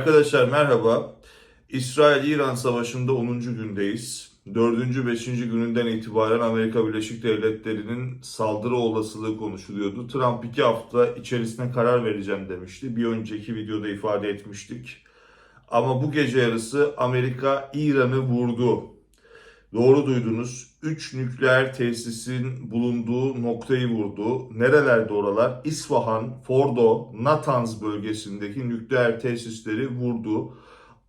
Arkadaşlar merhaba. İsrail-İran Savaşı'nda 10. gündeyiz. 4. 5. gününden itibaren Amerika Birleşik Devletleri'nin saldırı olasılığı konuşuluyordu. Trump 2 hafta içerisinde karar vereceğim demişti. Bir önceki videoda ifade etmiştik. Ama bu gece yarısı Amerika İran'ı vurdu. Doğru duydunuz. 3 nükleer tesisin bulunduğu noktayı vurdu. Nerelerde oralar? İsfahan, Fordo, Natanz bölgesindeki nükleer tesisleri vurdu.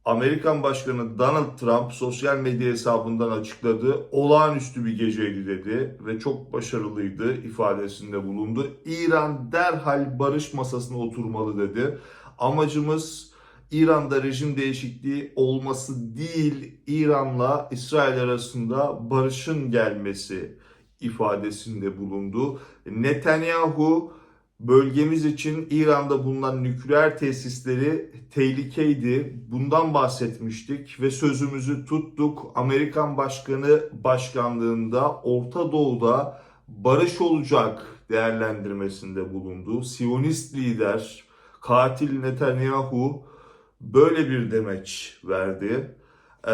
Amerikan Başkanı Donald Trump sosyal medya hesabından açıkladı. Olağanüstü bir geceydi dedi ve çok başarılıydı ifadesinde bulundu. İran derhal barış masasına oturmalı dedi. Amacımız İran'da rejim değişikliği olması değil, İran'la İsrail arasında barışın gelmesi ifadesinde bulundu. Netanyahu bölgemiz için İran'da bulunan nükleer tesisleri tehlikeydi. Bundan bahsetmiştik ve sözümüzü tuttuk. Amerikan Başkanı başkanlığında Orta Doğu'da barış olacak değerlendirmesinde bulundu. Siyonist lider katil Netanyahu böyle bir demeç verdi. Ee,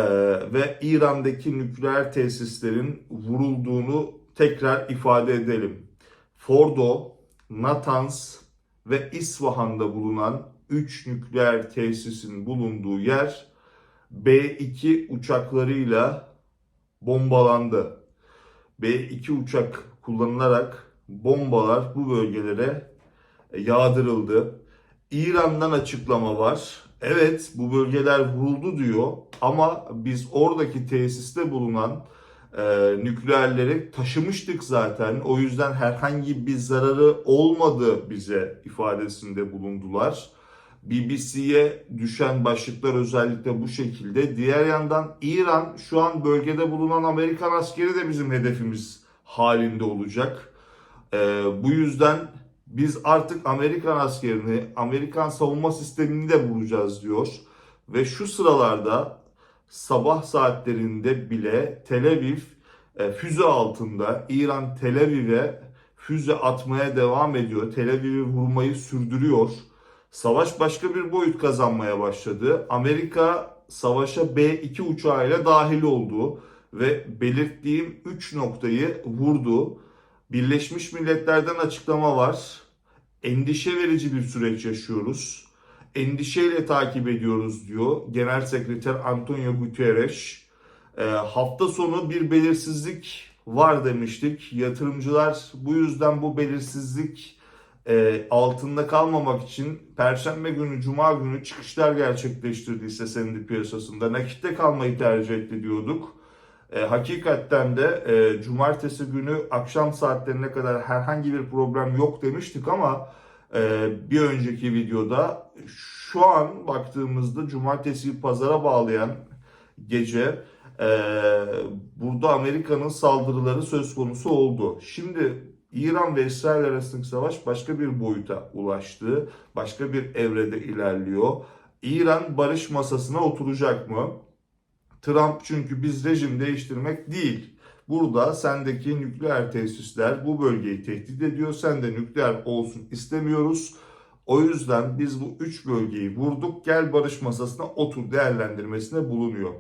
ve İran'daki nükleer tesislerin vurulduğunu tekrar ifade edelim. Fordo, Natanz ve İsfahan'da bulunan 3 nükleer tesisin bulunduğu yer B-2 uçaklarıyla bombalandı. B-2 uçak kullanılarak bombalar bu bölgelere yağdırıldı. İran'dan açıklama var. Evet bu bölgeler vuruldu diyor ama biz oradaki tesiste bulunan e, nükleerleri taşımıştık zaten. O yüzden herhangi bir zararı olmadı bize ifadesinde bulundular. BBC'ye düşen başlıklar özellikle bu şekilde. Diğer yandan İran şu an bölgede bulunan Amerikan askeri de bizim hedefimiz halinde olacak. E, bu yüzden biz artık Amerikan askerini, Amerikan savunma sistemini de vuracağız diyor. Ve şu sıralarda sabah saatlerinde bile Tel Aviv e, füze altında İran Tel Aviv'e füze atmaya devam ediyor. Tel Aviv'i vurmayı sürdürüyor. Savaş başka bir boyut kazanmaya başladı. Amerika savaşa B-2 uçağıyla dahil oldu ve belirttiğim 3 noktayı vurdu. Birleşmiş Milletler'den açıklama var. Endişe verici bir süreç yaşıyoruz. Endişeyle takip ediyoruz diyor Genel Sekreter Antonio Guterres. E, hafta sonu bir belirsizlik var demiştik. Yatırımcılar bu yüzden bu belirsizlik e, altında kalmamak için Perşembe günü, Cuma günü çıkışlar gerçekleştirdi hisse senedi piyasasında. Nakitte kalmayı tercih etti diyorduk. E, hakikaten de e, cumartesi günü akşam saatlerine kadar herhangi bir problem yok demiştik ama e, bir önceki videoda şu an baktığımızda cumartesi pazara bağlayan gece e, burada Amerika'nın saldırıları söz konusu oldu. Şimdi İran ve İsrail arasındaki savaş başka bir boyuta ulaştı. Başka bir evrede ilerliyor. İran barış masasına oturacak mı? Trump çünkü biz rejim değiştirmek değil. Burada sendeki nükleer tesisler bu bölgeyi tehdit ediyor. Sen de nükleer olsun istemiyoruz. O yüzden biz bu üç bölgeyi vurduk. Gel barış masasına otur değerlendirmesine bulunuyor.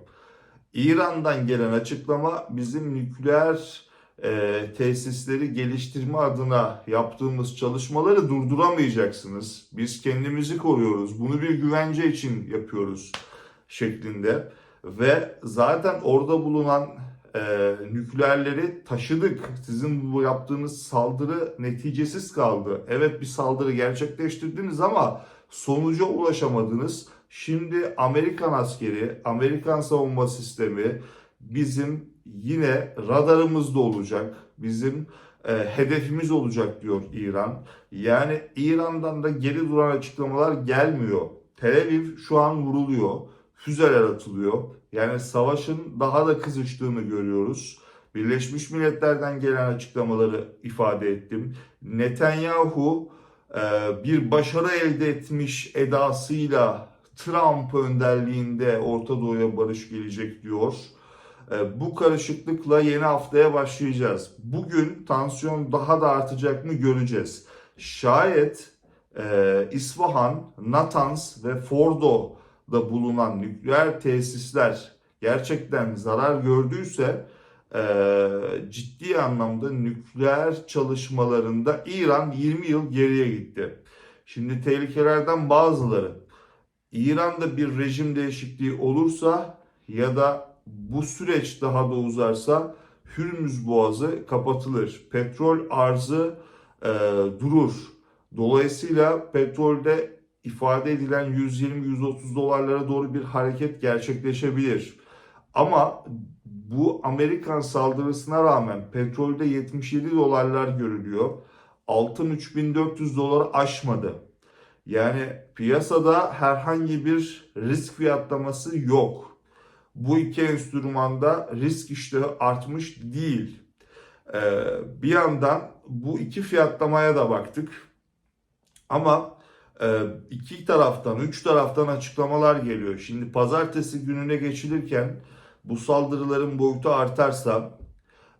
İran'dan gelen açıklama bizim nükleer e, tesisleri geliştirme adına yaptığımız çalışmaları durduramayacaksınız. Biz kendimizi koruyoruz. Bunu bir güvence için yapıyoruz şeklinde. Ve zaten orada bulunan e, nükleerleri taşıdık. Sizin bu yaptığınız saldırı neticesiz kaldı. Evet bir saldırı gerçekleştirdiniz ama sonuca ulaşamadınız. Şimdi Amerikan askeri, Amerikan savunma sistemi bizim yine radarımızda olacak. Bizim e, hedefimiz olacak diyor İran. Yani İran'dan da geri duran açıklamalar gelmiyor. Tel Aviv şu an vuruluyor füzeler atılıyor. Yani savaşın daha da kızıştığını görüyoruz. Birleşmiş Milletler'den gelen açıklamaları ifade ettim. Netanyahu e, bir başarı elde etmiş edasıyla Trump önderliğinde Orta Doğu'ya barış gelecek diyor. E, bu karışıklıkla yeni haftaya başlayacağız. Bugün tansiyon daha da artacak mı göreceğiz. Şayet e, İsfahan, Natanz ve Fordo da bulunan nükleer tesisler gerçekten zarar gördüyse e, ciddi anlamda nükleer çalışmalarında İran 20 yıl geriye gitti. Şimdi tehlikelerden bazıları İran'da bir rejim değişikliği olursa ya da bu süreç daha da uzarsa Hürmüz Boğazı kapatılır. Petrol arzı e, durur. Dolayısıyla petrolde ifade edilen 120-130 dolarlara doğru bir hareket gerçekleşebilir. Ama bu Amerikan saldırısına rağmen petrolde 77 dolarlar görülüyor. Altın 3400 doları aşmadı. Yani piyasada herhangi bir risk fiyatlaması yok. Bu iki enstrümanda risk iştahı artmış değil. Ee, bir yandan bu iki fiyatlamaya da baktık. Ama iki taraftan, üç taraftan açıklamalar geliyor. Şimdi pazartesi gününe geçilirken bu saldırıların boyutu artarsa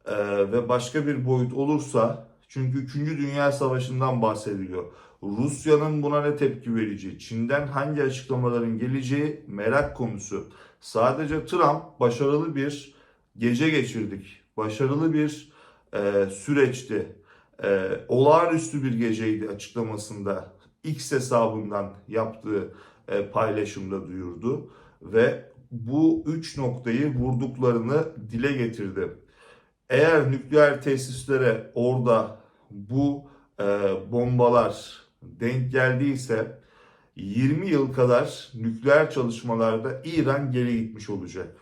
e, ve başka bir boyut olursa çünkü 3. Dünya Savaşı'ndan bahsediliyor. Rusya'nın buna ne tepki vereceği, Çin'den hangi açıklamaların geleceği merak konusu. Sadece Trump başarılı bir gece geçirdik. Başarılı bir e, süreçti. E, olağanüstü bir geceydi açıklamasında. X hesabından yaptığı e, paylaşımda duyurdu. Ve bu üç noktayı vurduklarını dile getirdi. Eğer nükleer tesislere orada bu e, bombalar denk geldiyse 20 yıl kadar nükleer çalışmalarda İran geri gitmiş olacak.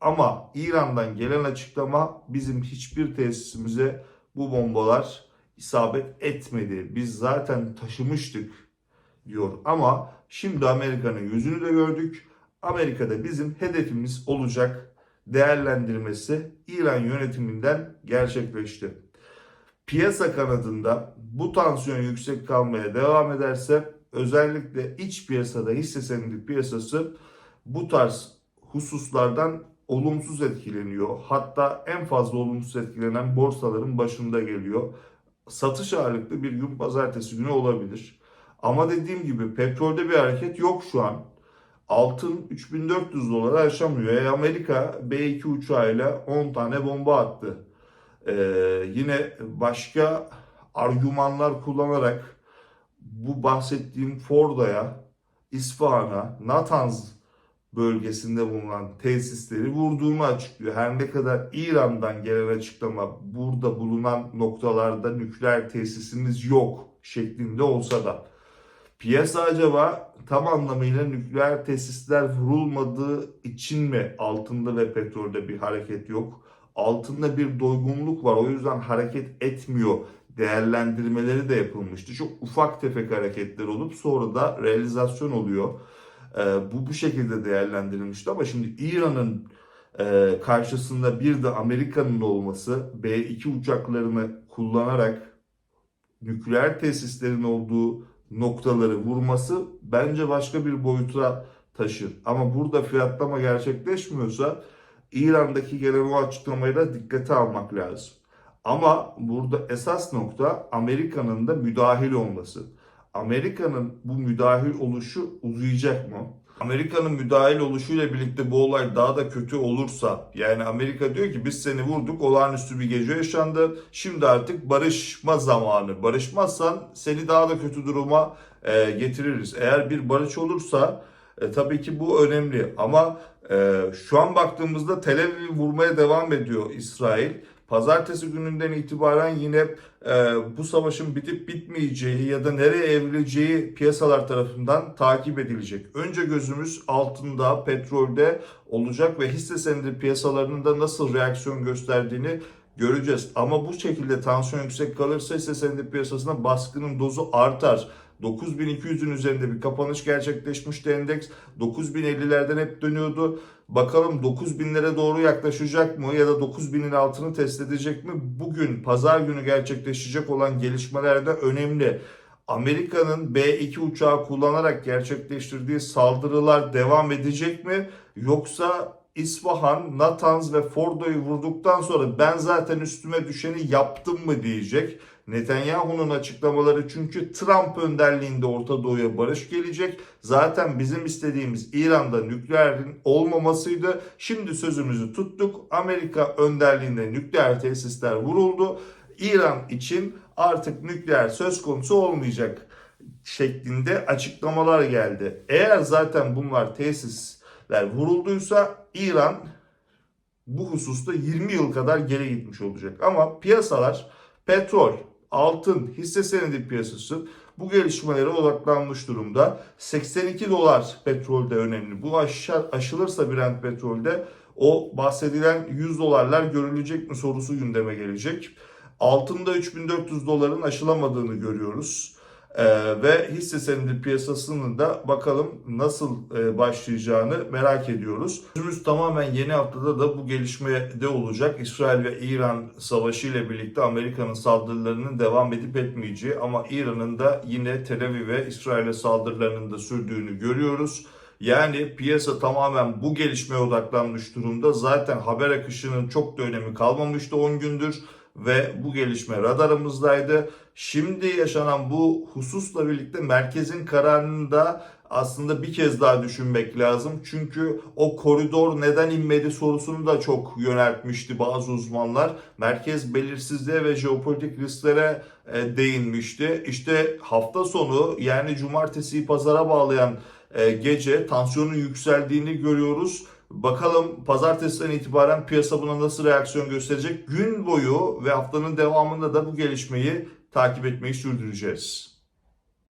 Ama İran'dan gelen açıklama bizim hiçbir tesisimize bu bombalar isabet etmedi. Biz zaten taşımıştık diyor. Ama şimdi Amerika'nın yüzünü de gördük. Amerika'da bizim hedefimiz olacak değerlendirmesi İran yönetiminden gerçekleşti. Piyasa kanadında bu tansiyon yüksek kalmaya devam ederse özellikle iç piyasada hisse senedi piyasası bu tarz hususlardan olumsuz etkileniyor. Hatta en fazla olumsuz etkilenen borsaların başında geliyor. Satış ağırlıklı bir gün pazartesi günü olabilir. Ama dediğim gibi petrolde bir hareket yok şu an. Altın 3400 dolara aşamıyor. E, Amerika B2 uçağıyla 10 tane bomba attı. Ee, yine başka argümanlar kullanarak bu bahsettiğim Fordo'ya, İsfahan'a, Natanz bölgesinde bulunan tesisleri vurduğunu açıklıyor. Her ne kadar İran'dan gelen açıklama burada bulunan noktalarda nükleer tesisimiz yok şeklinde olsa da piyasa acaba tam anlamıyla nükleer tesisler vurulmadığı için mi altında ve petrolde bir hareket yok? Altında bir doygunluk var o yüzden hareket etmiyor değerlendirmeleri de yapılmıştı. Çok ufak tefek hareketler olup sonra da realizasyon oluyor. Ee, bu bu şekilde değerlendirilmişti ama şimdi İran'ın e, karşısında bir de Amerika'nın olması B-2 uçaklarını kullanarak nükleer tesislerin olduğu noktaları vurması bence başka bir boyuta taşır. Ama burada fiyatlama gerçekleşmiyorsa İran'daki gelen o açıklamayı da dikkate almak lazım. Ama burada esas nokta Amerika'nın da müdahil olması. Amerika'nın bu müdahil oluşu uzayacak mı? Amerika'nın müdahil oluşuyla birlikte bu olay daha da kötü olursa yani Amerika diyor ki biz seni vurduk olağanüstü bir gece yaşandı şimdi artık barışma zamanı barışmazsan seni daha da kötü duruma e, getiririz. Eğer bir barış olursa e, tabii ki bu önemli ama e, şu an baktığımızda Tel Aviv'i vurmaya devam ediyor İsrail. Pazartesi gününden itibaren yine e, bu savaşın bitip bitmeyeceği ya da nereye evrileceği piyasalar tarafından takip edilecek. Önce gözümüz altında, petrolde olacak ve hisse senedi piyasalarının da nasıl reaksiyon gösterdiğini göreceğiz. Ama bu şekilde tansiyon yüksek kalırsa hisse senedi piyasasına baskının dozu artar. 9200'ün üzerinde bir kapanış gerçekleşmişti endeks. 9050'lerden hep dönüyordu. Bakalım 9000'lere doğru yaklaşacak mı ya da 9000'in altını test edecek mi? Bugün pazar günü gerçekleşecek olan gelişmeler de önemli. Amerika'nın B-2 uçağı kullanarak gerçekleştirdiği saldırılar devam edecek mi? Yoksa İsfahan, Natanz ve Fordo'yu vurduktan sonra ben zaten üstüme düşeni yaptım mı diyecek. Netanyahu'nun açıklamaları çünkü Trump önderliğinde Orta Doğu'ya barış gelecek. Zaten bizim istediğimiz İran'da nükleerin olmamasıydı. Şimdi sözümüzü tuttuk. Amerika önderliğinde nükleer tesisler vuruldu. İran için artık nükleer söz konusu olmayacak şeklinde açıklamalar geldi. Eğer zaten bunlar tesisler vurulduysa İran bu hususta 20 yıl kadar geri gitmiş olacak. Ama piyasalar petrol, altın, hisse senedi piyasası bu gelişmelere odaklanmış durumda. 82 dolar petrolde önemli. Bu aşağı, aşılırsa Brent petrolde o bahsedilen 100 dolarlar görülecek mi sorusu gündeme gelecek. Altında 3400 doların aşılamadığını görüyoruz. Ee, ve hisse senedi piyasasının da bakalım nasıl e, başlayacağını merak ediyoruz. Sözümüz tamamen yeni haftada da bu gelişmede olacak. İsrail ve İran savaşı ile birlikte Amerika'nın saldırılarının devam edip etmeyeceği ama İran'ın da yine Tel Aviv ve İsrail'e saldırılarının da sürdüğünü görüyoruz. Yani piyasa tamamen bu gelişmeye odaklanmış durumda. Zaten haber akışının çok da önemi kalmamıştı 10 gündür ve bu gelişme radarımızdaydı. Şimdi yaşanan bu hususla birlikte merkezin kararını da aslında bir kez daha düşünmek lazım. Çünkü o koridor neden inmedi sorusunu da çok yöneltmişti bazı uzmanlar. Merkez belirsizliğe ve jeopolitik risklere e, değinmişti. İşte hafta sonu yani cumartesiyi pazara bağlayan e, gece tansiyonun yükseldiğini görüyoruz. Bakalım pazartesiden itibaren piyasa buna nasıl reaksiyon gösterecek? Gün boyu ve haftanın devamında da bu gelişmeyi takip etmeyi sürdüreceğiz.